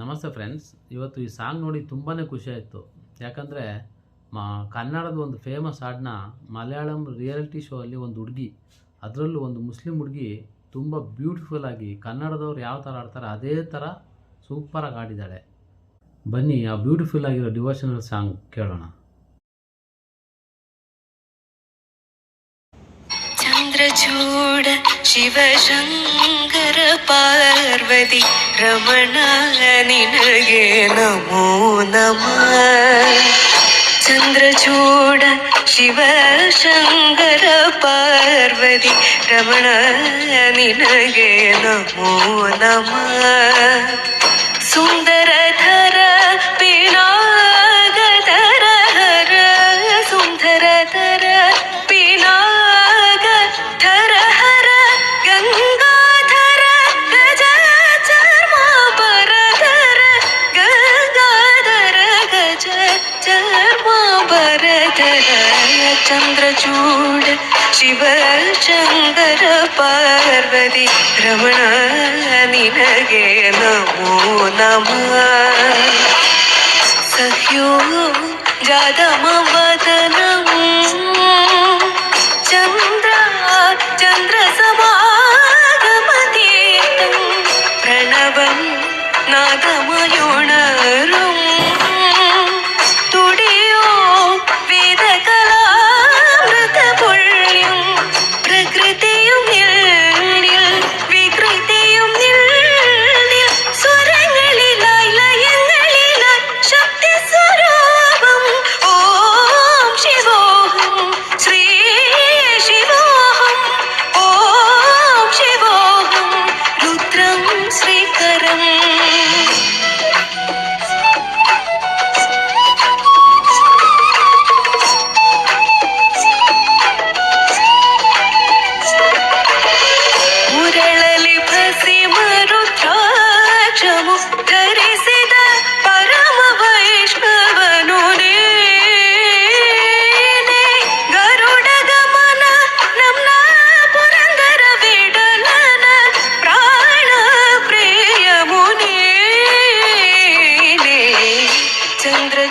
ನಮಸ್ತೆ ಫ್ರೆಂಡ್ಸ್. ಇವತ್ತು ಈ ಸಾಂಗ್ ನೋಡಿ ತುಂಬಾ ಖುಷಿ ಆಯಿತು. ಯಾಕಂದರೆ ಮಾ ಕನ್ನಡದ ಒಂದು ಫೇಮಸ್ ಹಾಡನ್ನ ಮಲಯಾಳಂ ರಿಯಾಲಿಟಿ ಶೋ ಅಲ್ಲಿ ಒಂದು ಹುಡುಗಿ, ಅದರಲ್ಲೂ ಒಂದು ಮುಸ್ಲಿಂ ಹುಡುಗಿ ತುಂಬ ಬ್ಯೂಟಿಫುಲ್ ಆಗಿ ಕನ್ನಡದವ್ರು ಯಾವ ಥರ ಆಡ್ತಾರೆ ಅದೇ ಥರ ಸೂಪರಾಗಿ ಆಡಿದ್ದಾಳೆ ಬನ್ನಿ ಆ ಬ್ಯೂಟಿಫುಲ್ ಆಗಿರೋ ಡಿವೋಷನಲ್ ಸಾಂಗ್ ಕೇಳೋಣ. ശിവനോട് ശിവശങ്കര പാർവതി രമണ നമോ നമ. ചന്ദ്രചൂട ശിവശങ്കര പാർവതി രമണ നമോ നമ. സുന്ദരധര വരദരയ ചന്ദ്രചൂട് ശിവ ശങ്കര പാർവതി രമണ നിനകെ നമോ നമ സഹ്യോ ജാതമവദനം ചന്ദ്ര ചന്ദ്രസമാഗമതീതം പ്രണവം നാദമയോണ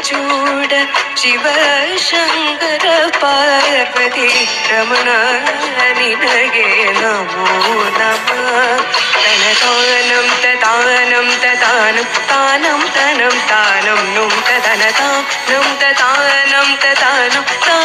ചൂട ശിവശങ്കര പാർവതി രമണ നമോ നമ. തനതാനം തതാനം തതാനം താനം തനം താനം നും തദനതാ നും തതാനം തതാനം താ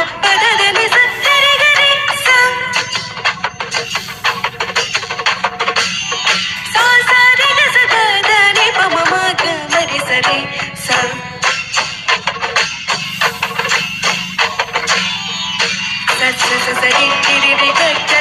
அரச சரித்திரை கட்ட